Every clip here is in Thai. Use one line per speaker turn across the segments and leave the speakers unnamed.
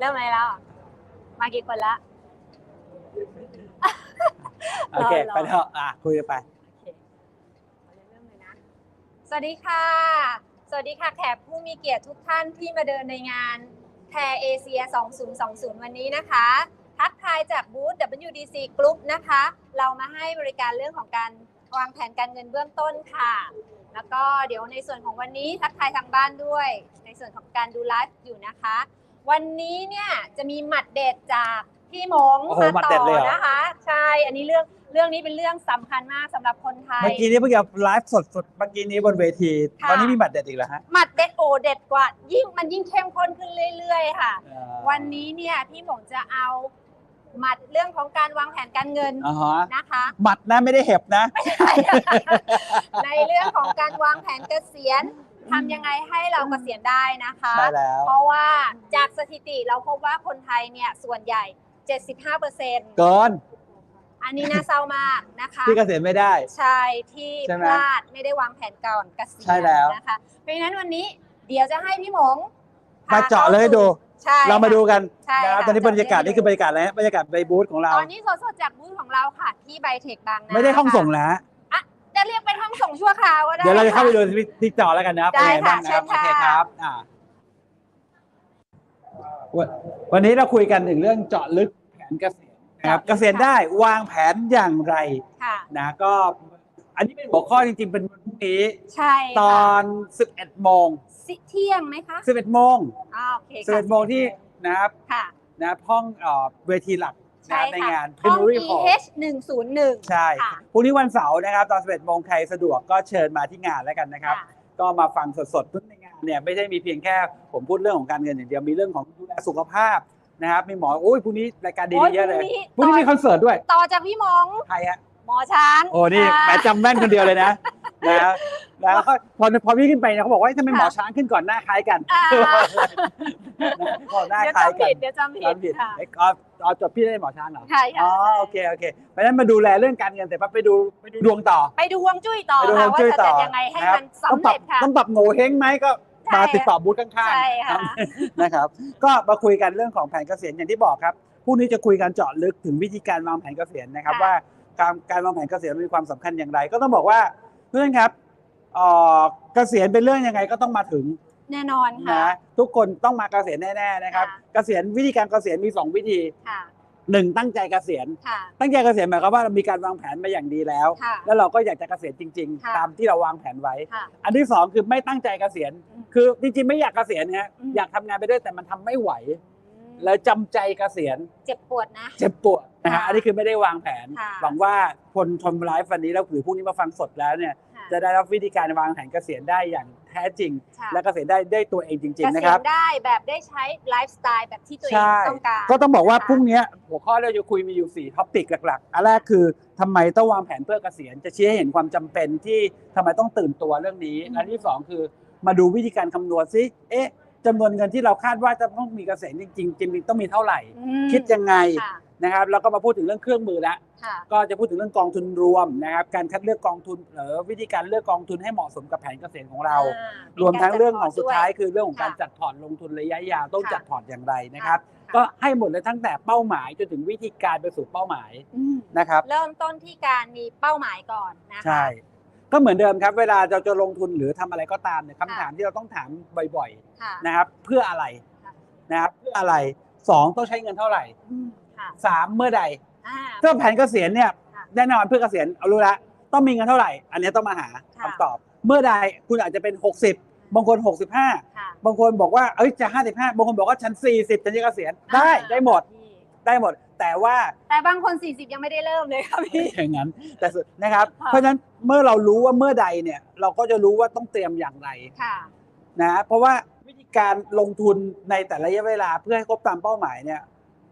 เริ่มเลยแล้วมากี่คนละ
โอเค
รอ
ไปเถอะอะคุยกันไป
โอเคเอาเริ่มเลยนะ สวัสดีค่ะ สวัสดีค่ะแขกผู้มีเกียรติทุกท่านที่มาเดินในงานแทเอเชีย 2020 วันนี้นะคะ ทักทายจากบูธ WDC Group นะคะ เรามาให้บริการเรื่องของการวางแผนการเงินเบื้องต้นค่ะ แล้วก็เดี๋ยวในส่วนของวันนี้ทักทายทางบ้านด้วย ในส่วนของการดูไลฟ์อยู่นะคะ วันนี้เนี่ยจะมีหมัดเด็ดจากพี่หมง
โอ้โห
มา
หมัด
ต่
เด็ดเลย
อ
เหรอ
นะคะ ใช่ อันนี้เรื่องเรื่องนี้เป็นเรื่องสำคัญมากสำหรับคนไทย
เมื่อกี้นี้เพิ่งจะไลฟ์สดสดๆเมื่อกี้นี้บนเวที
ค่ะ
วันนี้มีบัตรเด็ดอีกแล้วฮะ
หมัดเด็ดโอเด็ดกว่า ยิ่งมันยิ่งเข้มข้นขึ้นเรื่อยๆค่ะ
เอ่อ
วันนี้เนี่ยพี่หมงจะเอาหมัดเรื่องของการวางแผนการเงิน
อ่าฮะ
นะคะ
หมัดนะไม่ได้เห็บนะ
ในเรื่องของการวางแผนเกษียณ ทำยังไงให้เราเกษียณได้นะคะ
ใช่แล้ว
เพราะว่าจากสถิติเราพบว่าคนไทยเนี่ยส่วนใหญ่ 75เปอร์เซ็นต์
เกิน
อันนี้น่าเศร้ามากนะคะ
ที่เกษียณไม่ได้
ใช่ที่
ใช่ไห
พ
ม
ลาดไม่ได้วางแผนก่อนเกษียณ
ใช่แล้ว
นะคะ เพราะฉะนั้นวันนี้เดี๋ยวจะให้พี่หมงพ
มาเจาะเลยให้ดู
ใช่
เรามาดู
ค่ะ
กัน
ใช่
นะครับ
ค่ะ
ตอนนี้บรรยากาศ
เจาะ
นี่คือบรรยากาศอะไรฮะบรรยากาศในบูธของเรา
ตอนนี้สดๆจากบูธของเราค่ะที่ไบเทคบางนา
ไม่ได้ห้องส่ง
ค่ะ
แล้ว
จะเรียกเป็นห้องส่งชั่วคราวก็ได้
เดี๋ยวเราจะเข้าไป
ค่
ดูที่ที่จอแล้วกันนะครับ
ได้
เป็นไงบ้าง
ค่ะ
นะครับ
เชิ
โอ
ญ
เค
ค่ะ
ครับอ่าวันวันนี้เราคุยกันถึงเรื่องเจาะลึกแผนเกษียณนะครับเกษียณได้วางแผนอย่างไร
ค่ะ
นะก็ อันนี้เป็นหัวข้อจริงๆเป็นวันพรุ่งนี้
ใช่
ต
ค่ะ
อน11โมง
สิเที่ยงไหมคะ
11โมง
อ่าโอเคค่ะ
11โมงที่นะครับ
ค่ะ
นะครับห้องเอ่อเวทีหลัก
ใช่
นะใน
ค่ะ
งาน
ห้อง
Penury Hall
EH 101
ใช่
ค่ะ
พรุ่งนี้วันเสาร์นะครับ ตอน 11โมงใครสะดวกก็เชิญมาที่งานแล้วกันนะครับ
ค่ะ
ก็มาฟังสดๆทุกในงานเนี่ยไม่ใช่มีเพียงแค่ผมพูดเรื่องของการเงินอย่างเดียวมีเรื่องของดูแลสุขภาพนะครับมีหมอโอ้ยพรุ่งนี้รายการดี
โอ้ย
ๆเยอะเลย
พรุ่งนี้
พรุ่งนี้มีคอนเสิร์ตด้วย
ต่อจากพี่หมง
ใครฮะ
หมอช้าง
โอ้นี่
ค่ะ
แหมจำแม่นคนเดียวเลยนะนะ แล้วก็พอพอพี่ขึ้นไปเนี่ยเขาบอกว่าทำไมหมอช้างขึ้นก่อนหน้าคล้ายกัน
อ่า
พอหน้า
เดี๋ยว
คล้าย
จำ
กั
ผิ
น
ดเดี๋ยวจำผิ
ตอ
ด
นผิด
ค่ะ
เอ้ยอ๋ออ๋อจบพี่ได้หมอช้างเหรอ
ใช่ค่ะ
อ๋อโอเคโอเคเพราะฉะนั้นมาดูแลเรื่องการเงินแต่ว่าไปดูไปดูดวงต่อ
ไปดูฮวงจุ้ยต่อ
ไปดู
ค่ะ
ฮวง
ว่า
จุ้ย
จะ
ต่อ
จัดยังไงให้
นะครับ
มัน
ต้อง
สำ
ปรั
เร็
บ
จค่ะ
ต้องปรับโง่เฮงไหมก็
ใช่
มาติดต่อบูธข้าง
ใช่ค่ะ
ๆนะครับ ก็มาคุยกันเรื่องของแผนเกษียณอย่างที่บอกครับพรุ่งนี้จะคุยกันเจาะลึกถึงวิธีการวางแผนเกษียณนะครับ
ค่ะ
ว่าการการวางแผนเกษียณมีความสำคัญอย่างไร ก็ต้องบอกว่าเพื่อนครับ เอ่อเกษียณเป็นเรื่องยังไงก็ต้องมาถึง
แน่นอนค่ะ
นะทุกคนต้องมาเกษียณแน่ๆนะครับ
ค่ะ
เกษียณวิธีการเกษียณมีสองวิธี
ค่ะ
หนึ่งตั้งใจเกษียณ
ค่ะ
ตั้งใจเกษียณหมายความว่าเรามีการวางแผนมาอย่างดีแล้ว
ค่ะ
แล้วเราก็อยากจะเกษียณจริง
ค่ะ
ๆ ตามที่เราวางแผนไว้
ค่ะ
อันที่สองคือไม่ตั้งใจเกษียณ
อืม
คือจริงๆไม่อยากเกษียณฮะ
อืม
อยากทำงานไปด้วยแต่มันทำไม่ไหว
อืม
แล้วจำใจเกษียณ
เจ็บปวดนะ
เจ็บปวดนะฮะ
ค่ะ
อันนี้คือไม่ได้วางแผน
ค่ะ
หวังว่าคนชมไลฟ์วันนี้แล้วหรือพรุ่งนี้มาฟังสดแล้วเนี่ย
ค่ะ
จะได้รับวิธีการวางแผนเกษียณได้อย่างแท้จริง
ค่ะ
และเกษียณได้ด้วยตัวเองจริง
เก
ๆนะ
ษี
ค
ย
รับ
ณได้แบบได้ใช้ไลฟ์สไตล์แบบที่ตัวเอง
ใช่
ต้องการ
ก็ต้องบอกว่า
นะคะ
พรุ่งนี้หัวข้อที่เราจะคุยมีอยู่ 4ท็อปิกหลักๆ อันแรกคือทำไมต้องวางแผนเพื่อเกษียณ จะชี้ให้เห็นความจำเป็นที่ทำไมต้องตื่นตัวเรื่องนี้
อืม
อันที่สองคือมาดูวิธีการคำนวณซิเอ๊ะจำนวนเงินที่เราคาดว่าจะต้องมีเกษียณจริงๆจริงๆต้องมีเท่าไหร่
อืม
คิดยังไง
ค่ะ
นะครับแล้วก็มาพูดถึงเรื่องเครื่องมือแล้ว
ค่ะ
ก็จะพูดถึงเรื่องกองทุนรวมนะครับ การคัดเลือกกองทุนหรือวิธีการเลือกกองทุนให้เหมาะสมกับแผนเกษียณของเรา
อ่
รวมทั้งเรื่องของสุดท้าย
มีกรจัพร์
คือเรื่องของการ
ค่ะ
จัดพอร์ตลงทุนระยะยาวต้อง
ค่ะ
จัดพอร์ตอย่างไรนะครับ
ค่ะ
ก็ให้หมดเลยตั้งแต่เป้าหมายจนถึงวิธีการไปสู่เป้าหมาย
อืม
นะครับ
เริ่มต้นที่การมีเป้าหมายก่อนนะคะ
ใช่ก็เหมือนเดิมครับ เวลาเราจะลงทุนหรือทำอะไรก็ตามเนี่ย
ค่ะ
คำถามที่เราต้องถามบ่อย
ค่ะ
ๆนะครับ เพื่ออะไร
ค่ะ
นะครับ เพื่ออะไรสองต้องใช้เงินเท่าไหร่
อืมค่ะ
สามเมื่อใด
อ่า
ถ้าแผนเกษียณเนี่ย
ค่ะ
แน่นอนเพื่อเกษียณเอารู้ละต้องมีเงินเท่าไหร่ อันนี้ต้องมาหา
ค่ะ
คำตอบ เมื่อใดคุณอาจจะเป็น 60 บางคน 65
ค่ะ
บางคนบอกว่าเอ้ยจะ 55 บางคนบอกว่าฉัน 40 ฉันจะเกษียณได้ได้หมดได้หมด แต่ว่า
แต่บางคน 40 ยังไม่ได้เริ่มเลยค่ะพี่
อย่างนั้นแต่สุดนะครับ
ค่ะ
เพราะฉะนั้นเมื่อเรารู้ว่าเมื่อใดเนี่ยเราก็จะรู้ว่าต้องเตรียมอย่างไร
ค่ะ
นะเพราะว่าวิธีการลงทุนในแต่ละระยะเวลาเพื่อให้ครบตามเป้าหมายเนี่ย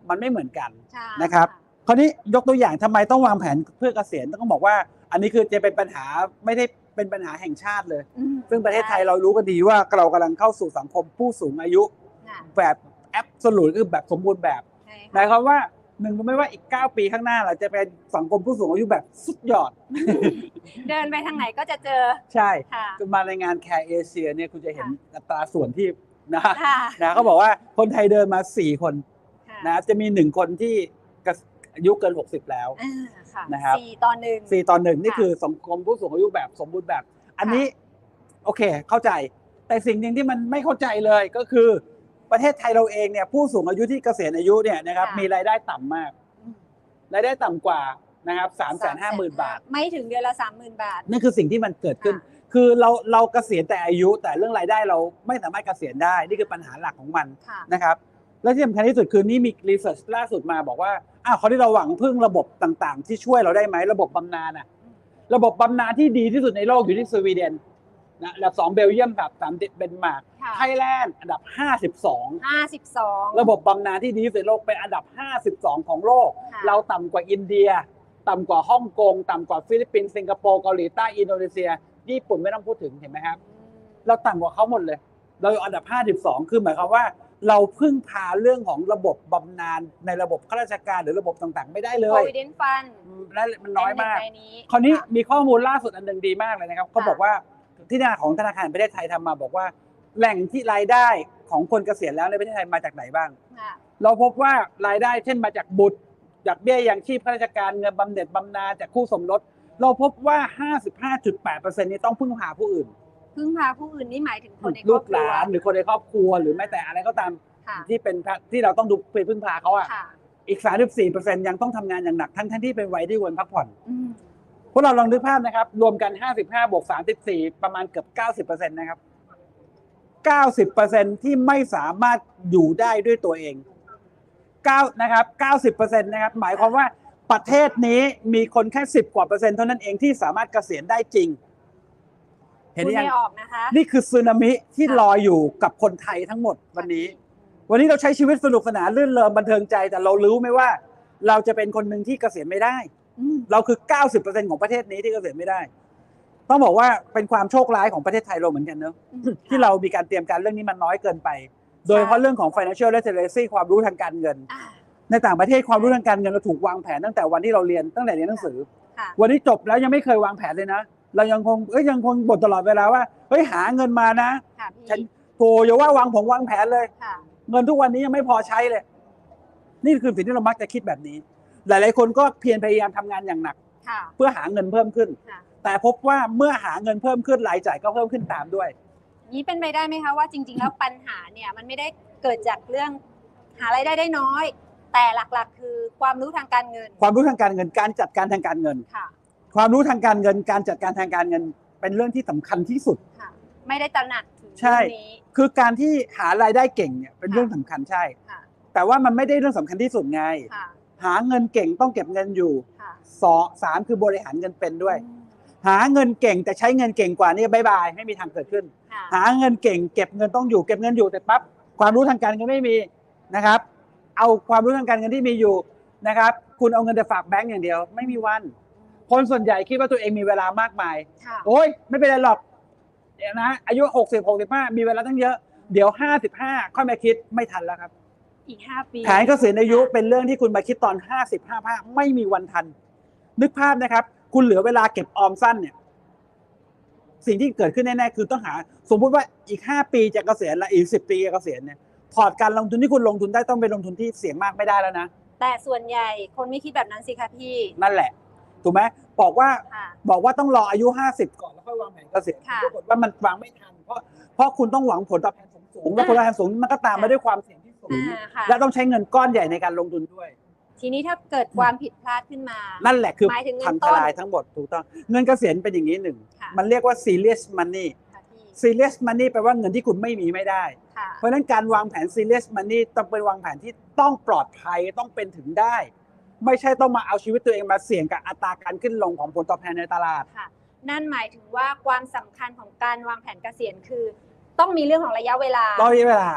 มันไม่เหมือนกัน
ใช่
นะครับ คราวนี้ยกตัวอย่างทำไมต้องวางแผนเพื่อเกษียณต้องบอกว่า อันนี้คือจะเป็นปัญหาไม่ได้เป็นปัญหาแห่งชาติเลย
อืม
ซึ่งประเทศไทยเรารู้กันดีว่าเรากำลังเข้าสู่สังคมผู้สูงอายุ
ค่ะ
แบบแอบสลูคือแบบสมบูรณ์แบบ
ใช่
หมา
ค่ะ
ยความว่าหนึ่งรู้ไหมว่าอีก 9 ปีข้างหน้าเราจะเป็นสังคมผู้สูงอายุแบบสุดยอด
เดินไปทางไหนก็จะเจอ
ใช่
ค่ะ
คุณมาในงานแคร์เอเชียเนี่ยคุณจะเห็นอัตราส่วนที่นะ
ค่ะ
นะเขาบอกว่าคนไทยเดินมาสี่คน
ค่ะ
นะจะมีหนึ่งคนที่เกษอายุเกิน 60 แล้ว
อ่าค่ะ
นะครับ
สี่ต่อหนึ่ง
สี่ต่อหนึ่งนี่
ค่ะ
คือสังคมผู้สูงอายุแบบสมบูรณ์แบบ อันนี้โอเคเข้าใจ แต่สิ่งหนึ่งที่มันไม่เข้าใจเลยก็คือประเทศไทยเราเองเนี่ยผู้สูงอายุที่เกษียณอายุเนี่ยนะครับมีรายได้ต่ำมาก
อืม
รายได้ต่ำกว่านะครับสามแสนห้าหมื่นบาท
ไม่ถึงเดือนละสามหมื่นบาท
นั่นคือสิ่งที่มันเกิดขึ้น
ค่ะ
คือเราเราเกษียณแต่อายุแต่เรื่องรายได้เราไม่สามารถเกษียณได้ นี่คือปัญหาหลักของมัน
ค่ะ
นะครับ และที่สำคัญที่สุดคือนี่มีรีเสิร์ชล่าสุดมาบอกว่าอ้าวเขาที่เราหวังพึ่งระบบต่างๆ ที่ช่วยเราได้ไหมระบบบำนาญอะระบบบำนาญที่ดีที่สุดในโลกอยู่ที่สวีเดนนะอันดับสองเบลเยียมครับสามเดนมาร์ก
ค่ะ
ไทยแลนด์อันดับ 52
ห้าสิบสอง
ระบบบำนาญที่ดีที่สุดในโลกเป็นอันดับ 52 ของโลก
ค่ะ
เราต่ำกว่าอินเดีย ต่ำกว่าฮ่องกง ต่ำกว่าฟิลิปปินส์สิงคโปร์เกาหลีใต้อินโดนีเซีย ญี่ปุ่นไม่ต้องพูดถึงเห็นไหมครับ เราต่ำกว่าเขาหมดเลย เราอยู่อันดับ 52 คือหมายความว่า เราพึ่งพาเรื่องของระบบบำนาญในระบบข้าราชการหรือระบบต่างๆ ไม่ได้เล
โพ
ย
วิเดนฟัน
อืมและมันน้อยมาก
เป็หงในนี้
คราวนี้ะมีข้อมูลล่าสุดอันหนึ่งดีมากเลยนะครับเขาบอกว่าที่หน้าของธนาคารแห่งประเทศไทยทำมาบอกว่า แหล่งที่รายได้ของคนเกษียณแล้วในประเทศไทยมาจากไหนบ้าง
ค่ะ
เราพบว่ารายได้เช่นมาจากบุตร จากเบี้ยยังชีพข้าราชการเงินบำเหน็จบำนาญจากคู่สมรส เราพบว่า 55.8%นี้ต้องพึ่งพาผู้อื่น
พึ่งพาผู้อื่นนี่หมายถึงคนในคร
ลู
อบ
ก
ค
ห
รัว
ลานหรือคนในครอบครัว หรือแม้แต่อะไรก็ตาม
ค่ะ
ที่เป็นที่เราต้องดูไปพึ่งพาเขาอะ
ค่ะ
อีก 34%ยังต้องทำงานอย่างหนักทั้งทั้งที่เป็นวัยที่ควรพักผ่อน
อืม
พวกเราลองนึกภาพนะครับ รวมกัน 55บวก34 ประมาณเกือบ90%นะครับ 90%ที่ไม่สามารถอยู่ได้ด้วยตัวเอง9นะครับ90%นะครับ หมายความว่าประเทศนี้มีคนแค่ 10 กว่าเปอร์เซ็นต์เท่านั้นเองที่สามารถเกษียณได้จริง เห็นห
พูด
รือยัง
ไม่ออกนะคะ
นี่คือสึนามิที่
ค่ะ
ลอยอยู่กับคนไทยทั้งหมดวันนี้ วันนี้เราใช้ชีวิตสนุกสนานลื่นเริงบันเทิงใจ แต่เรารู้ไหมว่า เราจะเป็นคนหนึ่งที่เกษียณไม่ได้
อืม
เราคือ 90%ของประเทศนี้ที่เกษียณไม่ได้ ต้องบอกว่าเป็นความโชคร้ายของประเทศไทยเราเหมือนกันเนอะ
อืม
ที่เรามีการเตรียมการเรื่องนี้มันน้อยเกินไป โดยเฉพาะเรื่องของ financial literacy ความรู้ทางการเงิน
อ่า
ในต่างประเทศความรู้ทางการเงินเราถูกวางแผนตั้งแต่วันที่เราเรียนตั้งแต่เรียนหนังสือ
ค่ะ
วันนี้จบแล้วยังไม่เคยวางแผนเลยนะ เรายังคงเอ้ยยังคงบ่นตลอดเวลาว่าเฮ้ยหาเงินมานะ
ค่ะ
ฉัน
พี่
โถอย่าว่าวางผงวางแผนเลย
ค่ะ
เงินทุกวันนี้ยังไม่พอใช้เลย นี่คือสิ่งที่เรามักจะคิดแบบนี้ หลาย ๆ คนก็เพียรพยายามทำงานอย่างหนัก
ค่ะ
เพื่อหาเงินเพิ่มขึ้น
ค่ะ
แต่พบว่าเมื่อหาเงินเพิ่มขึ้นรายจ่ายก็เพิ่มขึ้นตามด้วย
นี้เป็นไปได้ไหมคะว่าจริง ๆ แล้วปัญหาเนี่ยมันไม่ได้เกิดจากเรื่องหารายได้ได้น้อย แต่หลักๆ คือความรู้ทางการเงิน
ความรู้ทางการเงินการจัดการทางการเงิน
ค่ะ
ความรู้ทางการเงินการจัดการทางการเงิน เป็นเรื่องที่สำคัญที่สุด
ค่ะ ไม่ได้ตระหนักถึง
ใช่
เรื่องนี้
คือการที่หารายได้เก่งเนี่ยเป็นเรื่องสำคัญใช่
ค่ะ
แต่ว่ามันไม่ได้เรื่องสำคัญที่สุดไง
ค่ะ
หาเงินเก่งต้องเก็บเงินอยู่
ค่ะ
สองสามคือบริหารเงินเป็นด้วย
อืม
หาเงินเก่งแต่ใช้เงินเก่งกว่านี่บายบายไม่มีทางเกิดขึ้น
ค่ะ
หาเงินเก่ง เก็บเงินต้องอยู่เก็บเงินอยู่แต่ปั๊บความรู้ทางการเงินไม่มีนะครับ เอาความรู้ทางการเงินที่มีอยู่นะครับ คุณเอาเงินไปฝากแบงก์อย่างเดียว ไม่มีวัน คนส่วนใหญ่คิดว่าตัวเองมีเวลามากมาย
ค่ะ
โอ้ยไม่เป็นไรหรอกเดี๋ยวนะอายุ60 65มีเวลาตั้งเยอะ เดี๋ยว55ค่อยมาคิดไม่ทันแล้วครับ
อีกห้าปี
แผนเกษียณอายุเป็นเรื่องที่คุณมาคิดตอน50 55ไม่มีวันทัน นึกภาพนะครับ คุณเหลือเวลาเก็บออมสั้นเนี่ย สิ่งที่เกิดขึ้นแน่ๆคือต้องหา สมมุติว่าอีก5ปีจะเกษียณและอีก10ปีจะเกษียณเนี่ยพอร์ตการลงทุนที่คุณลงทุนได้ต้องเป็นลงทุนที่เสี่ยงมากไม่ได้แล้วนะ
แต่ส่วนใหญ่คนไม่คิดแบบนั้นสิคะพี่
นั่นแหละ ถูกไหม บอกว่า
ค่ะ
บอกว่าต้องรออายุ 50 ก่อนแล้วค่อยวางแผนเกษียณ
ค่ะ
ปรากฏว่ามันวางไม่ทันเพราะเพราะคุณต้องหวังผลตอบแทนสูงๆแล้วผลตอบแทนสูงมันก็ตามมาด้วยความเสี่ยงที่สูง
อ่าค่ะ
และต้องใช้เงินก้อนใหญ่ในการลงทุนด้วย
ทีนี้ถ้าเกิดความผิดพลาดขึ้นมา
นั่นแหละคือ
หมายถึงเงิน
พัน
ต้
ท
น
ลายทั้งหมดถูกต้อง เงินเกษียณเป็นอย่างนี้หนึ่ง
ค่ะ
มันเรียกว่า serious money
ค่ะพี่
serious money แปลว่าเงินที่คุณไม่มีไม่ได้
ค่ะ
เพราะฉะนั้นการวางแผน serious money ต้องเป็นวางแผนที่ต้องปลอดภัยต้องเป็นถึงได้ ไม่ใช่ต้องมาเอาชีวิตตัวเองมาเสี่ยงกับอัตราการขึ้นลงของผลตอบแทนในตลาด
ค่ะ นั่นหมายถึงว่าความสำคัญของการวางแผนเกษียณคือ ต้องมีเรื่องของระยะเวลา
รอเวลา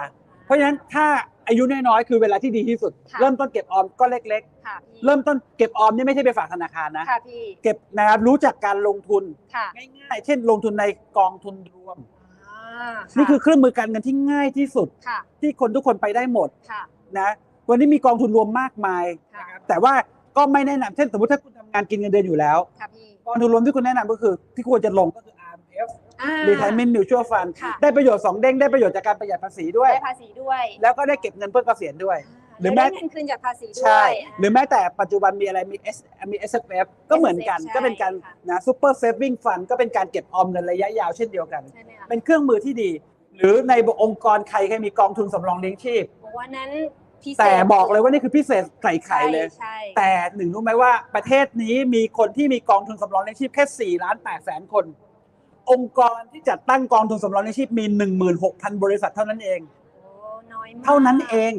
เพราะฉะนั้นถ้าอายุน้อยๆคือเวลาที่ดีที่สุด
ค่ะ
เริ่มต้นเก็บออมก็เล็ก
ค่ะพี่
ๆ เริ่มต้นเก็บออมนี่ไม่ใช่ไปฝากธนาคารนะ
ค่ะพี่
เก็บนะครับรู้จักการลงทุน
ค่ะ
ง่ายๆเช่น ลงทุนในกองทุนรวม
อ่า
นี่คือเครื่องมือการเงินที่ง่ายที่สุด
ค่ะ
ที่คนทุกคนไปได้หมด
ค่ะ
นะวันนี้มีกองทุนรวมมากมาย
ค่ะ
นะครับ แต่ว่าก็ไม่แนะนำเช่นสมมติถ้าคุณทำงานกินเงินเดือนอยู่แล้ว
ค่ะพี่
กองทุนรวมที่คุณแนะนำก็คือที่ควรจะลงก็คือ RMF
อ่า
retirement mutual fund
ค่ะ
ได้ประโยชน์สองเด้งได้ประโยชน์จากการประหยัดภาษีด้วย
ได้ภาษีด้วย
แล้วก็ได้เก็บเงินเพื่อเกษียณด้วยห
ห
รื
รืออ
แม้
ได้เงินคืนจากภาษีด้
ใช่
วย
หรือแม้แต่ปัจจุบันมีอะไรมี S มี S F F ก็เหมือนกัน
ใช่
ก็เป็นการ
ค่ะ
นะ super saving fund ก็เป็นการเก็บออมเงินระยะยาวเช่นเดียวกัน
ใช่ไหมคะ
เป็นเครื่องมือที่ดี หรือในองค์กรใครเคยมีกองทุนสำรองเลี้ยงชีพ
บอกว่านั้น พิเศษ
แต่บอกเลยว่านี่คือพิเศษไข่ไข่เลย
ใช่
แต่หนึ่งรู้ไหมว่าประเทศนี้มีคนที่มีกองทุนสำรองเลี้ยงชีพแค่4ล้าน8แสนคน องค์กรที่จัดตั้งกองทุนสำรองเลี้ยงชีพมี 16,000 บริษัทเท่านั้นเอง
โอ้น้อยมาก
เท่านั้นเอง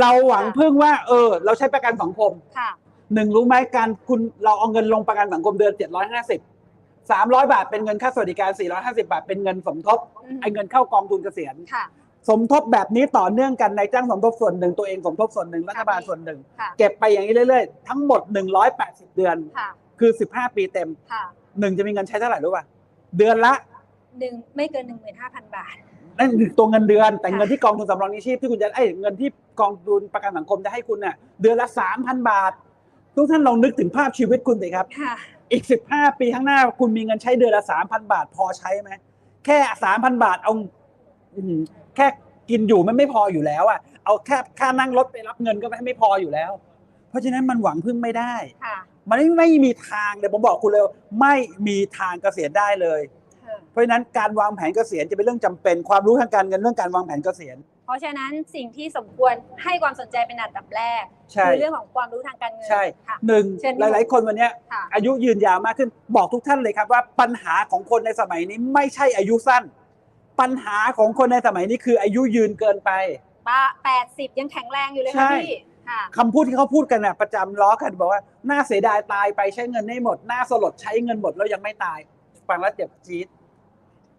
เราหวังพึ่งว่า เออ เราใช้ประกันสังคม
ค่ะ
หนึ่งรู้ไหมการคุณเราเอาเงินลงประกันสังคมเดือน750 300บาทเป็นเงินค่าสวัสดิการ450บาทเป็นเงินสมทบ
อืม
ไอ้เงินเข้ากองทุนเกษียณ
ค่ะ
สมทบแบบนี้ต่อเนื่องกันในายจ้างสมทบส่วนหนึ่งตัวเองสมทบส่วนหนึ่งรัฐบาลส่วนหนึ่ง
ค่ะ
เก็บไปอย่างนี้เรื่อยๆ ทั้งหมด 180 เดือน
ค่ะ
คือ 15 ปีเต็ม
ค่ะ
หนึ่งจะมีเงินใช้เท่าไหร่รู้ป่ะเดือนละ
หนึ่งไม่เกินหนึ่งหมื่นห้าพันบาท
นั่นคือตัวเงินเดือน แต่
ค่ะ
เงินที่กองทุนสำรองนิชีพที่คุณจะไอ้ยเงินที่กองทุนประกันสังคมจะให้คุณน่ะเดือนละ 3,000 บาท ทุกท่านลองนึกถึงภาพชีวิตคุณสิครับ
ค่ะ
อีก 15 ปีข้างหน้า คุณมีเงินใช้เดือนละ 3,000 บาทพอใช้ไหม แค่ 3,000 บาทเอาอื้อหือ แค่กินอยู่มันไม่พออยู่แล้วอะเอาแค่ค่านั่งรถไปรับเงินก็ไม่พออยู่แล้ว เพราะฉะนั้นมันหวังพึ่งไม่ได้
ค่ะ
มันไม่ไม่มีทางเลยผมบอกคุณเลยว่าไม่มีทางเกษียณได้เลย
ค่ะ
เพราะฉะนั้นการวางแผนเกษียณจะเป็นเรื่องจำเป็นความรู้ทางการเงินเรื่องการวางแผนเกษียณ
เพราะฉะนั้นสิ่งที่สมควรให้ความสนใจเป็นอันดับแรก
ใช่
คือเรื่องของความรู้ทางการเงิน
ใช่
ค่ะ
หนึ่ง
เชิญ
หลาย ๆ คนวันเนี้ย
ค่ะ
อายุยืนยาวมากขึ้นบอกทุกท่านเลยครับว่าปัญหาของคนในสมัยนี้ไม่ใช่อายุสั้น ปัญหาของคนในสมัยนี้คืออายุยืนเกินไป
ป้าแปดสิบยังแข็งแรงอยู่เลย
ใช่
ค่ะพี่ค่ะ
คำพูดที่เขาพูดกันน่ะประจำล้อกันบอกว่าน่าเสียดายตายไปใช้เงินให้หมดน่าสลดใช้เงินหมดแล้วยังไม่ตายฟังแล้วเจ็บจี๊ด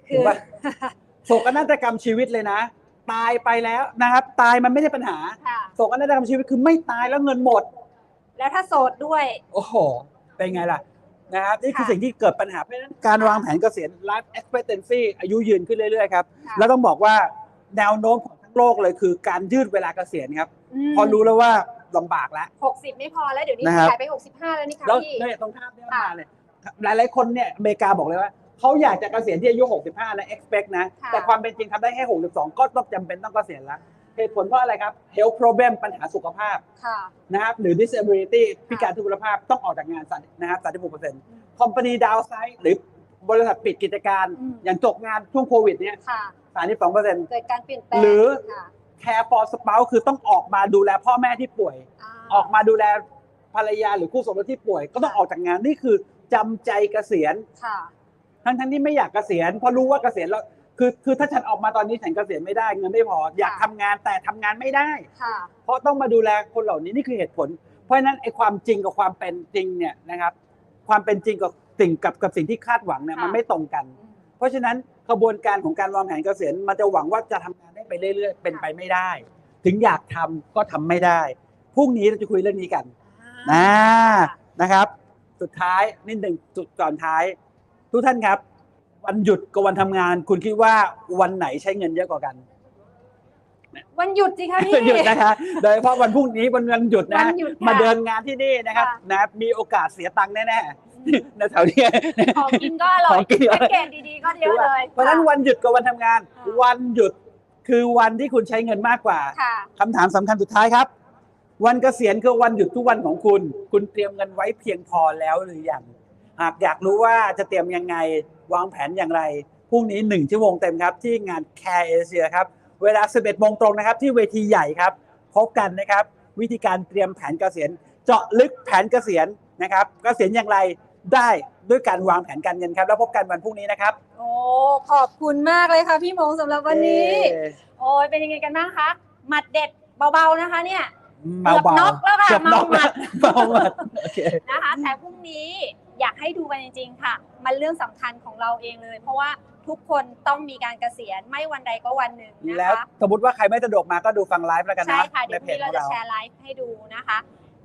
คือ
ถูกปะโศกนาฏกรรมชีวิตเลยนะ ตายไปแล้วนะครับ ตายมันไม่ใช่ปัญหา
ค่ะ
โศกนาฏกรรมชีวิตคือไม่ตายแล้วเงินหมด
แล้วถ้าโสดด้วย
โอ้โหเป็นไงล่ะ นะครับนี่คือ
ค่ะ
สิ่งที่เกิดปัญหาเพราะฉะนั้นการวางแผนเกษียณ life expectancy อายุยืนขึ้นเรื่อยๆครับ
ค่ะ
แล้วต้องบอกว่าแนวโน้มของทั้งโลกเลยคือการยืดเวลาเกษียณครับ
ม
พอรู้แล้วว่าลำบากแล้ว
หกสิบไม่พอแล้วเดี๋ยวนี้
นะครับ
ขายไปหกสิบห้าแล้วนี่ค่ะ
แล้ว
พี่
เนี่ยตรงภาพเนี่ย
ค่ะ
มาเนี่ยหลายๆคนเนี่ยอเมริกาบอกเลยว่าเขาอยากจะเกษียณที่อายุ 65 นะ expect นะ
ค่ะ
แต่ความเป็นจริงทำได้แค่ 62 ก็ต้องจำเป็นต้องเกษียณแล้ว เหตุผลเพราะอะไรครับ health problem ปัญหาสุขภาพ
ค่ะ
นะครับหรือ disability พิการทุพพลภาพต้องออกจากงานสัตว์นะครับ36% company downside หรือบริษัทปิดกิจการ
อืม
อย่างจบงานช่วงโควิดเนี่ย
ค่ะ
32%
เกิดการเปลี่ยนแปลง
หรือ
ค่ะ
care for spouse คือต้องออกมาดูแลพ่อแม่ที่ป่วยาออกมาดูแลภรรยาหรือคู่สมรสที่ป่วย ก็ต้องออกจากงานนี่คือจำใจเกษียณ
ค่ะ
ทั้งทั้งๆที่ไม่อยากเกษียณเพราะรู้ว่าเกษียณแล้ว คือคือถ้าฉันออกมาตอนนี้ฉันเกษียณไม่ได้เงินไม่พออยากทำงานแต่ทำงานไม่ได้
ค่ะ
เพราะต้องมาดูแลคนเหล่านี้นี่คือเหตุผล เพราะฉะนั้นไอ้ความจริงกับความเป็นจริงเนี่ยนะครับ ความเป็นจริงกับสิ่งกับกับสิ่งที่คาดหวังเนี่ย
ค่ะ
มันไม่ตรงกัน
อืม
เพราะฉะนั้นกระบวนการของการวางแผนเกษียณมันจะหวังว่าจะทำงานได้ไปเรื่อยๆ เป็นไปไม่ได้ ถึงอยากทำก็ทำไม่ได้พรุ่งนี้เราจะคุยเรื่องนี้กัน
อ่า
นะนะครับ สุดท้ายนิดหนึ่งจุดก่อนท้าย ทุกท่านครับ วันหยุดกับวันทำงาน คุณคิดว่าวันไหนใช้เงินเยอะกว่ากัน
วันหยุดสิคะพี่
หยุดนะคะโดยเฉพาะวันพรุ่งนี้วันวันหยุดนะ
วันหยุดค่ะ
มาเดินงานที่นี่นะครับ
ค่ะ
นะมีโอกาสเสียตังค์แน่ๆในแถวเนี้ย
ของกินก็อร่อ
ข
ย
องกินอร่อย
แพ็กเกจดีๆก็เยอะเลย
เพราะฉะนั้นวันหยุดกับวันทำงาน
ค่ะ
วันหยุดคือวันที่คุณใช้เงินมากกว่า
ค่ะ
คำถามสำคัญสุดท้ายครับ วันเกษียณคือวันหยุดทุกวันของคุณ คุณเตรียมเงินไว้เพียงพอแล้วหรือยัง หากอยากรู้ว่าจะเตรียมยังไงวางแผนอย่างไรพรุ่งนี้หนึ่งชั่วโมงเต็มครับ ที่งาน Care Asia ครับ เวลา 11โมงตรงนะครับ ที่เวทีใหญ่ครับ พบกันนะครับ วิธีการเตรียมแผนเกษียณเจาะลึกแผนเกษียณนะครับเกษียณอย่างไรได้ด้วยการวางแผนการเงินครับ แล้วพบกันวันพรุ่งนี้นะครับ
โอ้ขอบคุณมากเลยค่ะ พี่มงสำหรับวันนี้
เอ่อ
โอ้ยเป็นยังไงกันบ้างคะหมัดเด็ดเบาๆนะคะ เนี่ย
เมา
เกือบ
เบา
น็อกแล้วค่ะ
เกือบน็อก
เมาหมัด
เมาหมัดโอเค
นะคะแต่พรุ่งนี้ อยากให้ดูกันจริง ๆ ค่ะ มันเรื่องสำคัญของเราเองเลย เพราะว่าทุกคนต้องมีการเกษียณไม่วันใดก็วันหนึ่งนะ
แล้ว
คะ
สมมติว่าใครไม่สะดวกมาก็ดูฟังไลฟ์แล้วกันนะ
ใช่ค่ะ
ใน
เดี๋ยวพ
เพ
รุ่ง
จ
นี้
ข
เรา
อง
จะ
เรา
แชร์ไลฟ์ให้ดูนะคะ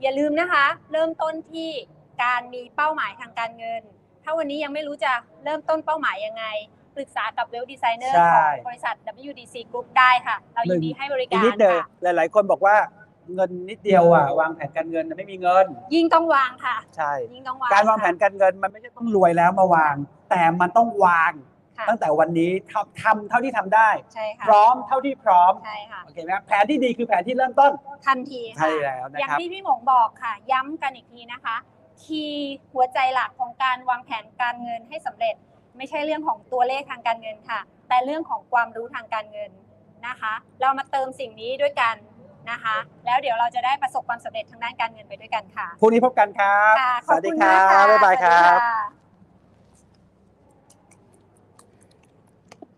อย่าลืมนะคะ เริ่มต้นที่การมีเป้าหมายทางการเงิน ถ้าวันนี้ยังไม่รู้จะเริ่มต้นเป้าหมายยังไงปรึกษากับเวลดีไซเนอร์
ใช่
ของบริษัท WDC Group ได้ค่ะ เรายินดีให้บริ
อี
กากร
นิดเดียว
ค่ะ
หลายๆคนบอกว่า เงินนิดเดียวอะวางแผนการเงินไม่มีเงิน
ยิ่งต้องวางค่ะ
ใช่
ยิ่งต้องวาง
การวางแผนการเงินมันไม่ใช่ต้องรวยแล้วมาวาง แต่มันต้องวาง
ค่ะ
ตั้งแต่วันนี้ทำทำเท่าที่ทำได้
ใช่ค่ะ
พร้อมเท่าที่พร้อม
ใช่ค่ะ
โอเคไหมครับแผนที่ดีคือแผนที่เริ่มต้น
ทันที
ใช่
ค่ะ
แล้วนะ
อย่าง
ครับ
ที่พี่หมงบอกค่ะ ย้ำกันอีกทีนะคะ คีย์หัวใจหลักของการวางแผนการเงินให้สำเร็จ ไม่ใช่เรื่องของตัวเลขทางการเงินค่ะ แต่เรื่องของความรู้ทางการเงินนะคะ เรามาเติมสิ่งนี้ด้วยกัน นะคะ แล้วเดี๋ยวเราจะได้ประสบความสำเร็จทางด้านการเงินไปด้วยกันค่ะ
พรุ่งนี้พบกันครับ
ค่ะ
ส
ขอบ
วัสดี
คุณ
ครั
มากค่ะ
บบ๊ายบายค
สวัส
รั
ดี
บ
ค่ะ